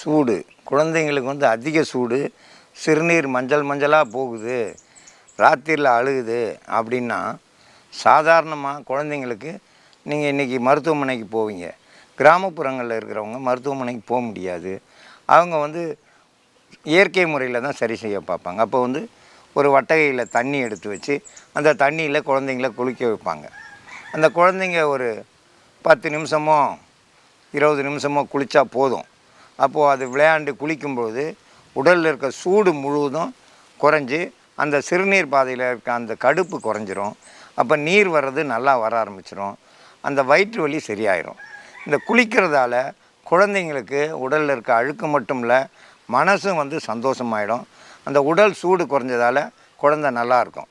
சூடு. குழந்தைங்களுக்கு வந்து அதிக சூடு. சிறுநீர் மஞ்சள் மஞ்சளாக போகுது. ராத்திரியில் அழுகுது அப்படின்னா சாதாரணமாக குழந்தைங்களுக்கு நீங்கள் இன்றைக்கி மருத்துவமனைக்கு போவீங்க. கிராமப்புறங்களில் இருக்கிறவங்க மருத்துவமனைக்கு போக முடியாது. அவங்க வந்து இயற்கை முறையில் தான் சரி செய்ய பார்ப்பாங்க. அப்போ வந்து ஒரு வட்டகையில் தண்ணி எடுத்து வச்சு அந்த தண்ணியில் குழந்தைங்கள குளிக்க வைப்பாங்க. அந்த குழந்தைங்க ஒரு பத்து நிமிஷமோ இருபது நிமிஷமோ குளித்தா போதும். அப்போது அது விளையாண்டு குளிக்கும்போது உடலில் இருக்க சூடு முழுவதும் குறைஞ்சி அந்த சிறுநீர் பாதையில் இருக்க அந்த கடுப்பு குறைஞ்சிரும். அப்போ நீர் வர்றது நல்லா வர ஆரம்பிச்சிடும் அந்த வயிற்று வலி சரியாயிரும். இந்த குளிக்கிறதால குழந்தைங்களுக்கு உடலில் இருக்க அழுக்கு மட்டும் இல்லை மனசும் வந்து சந்தோஷமாயிடும். அந்த உடல் சூடு குறைஞ்சதால் குழந்தை நல்லாயிருக்கும்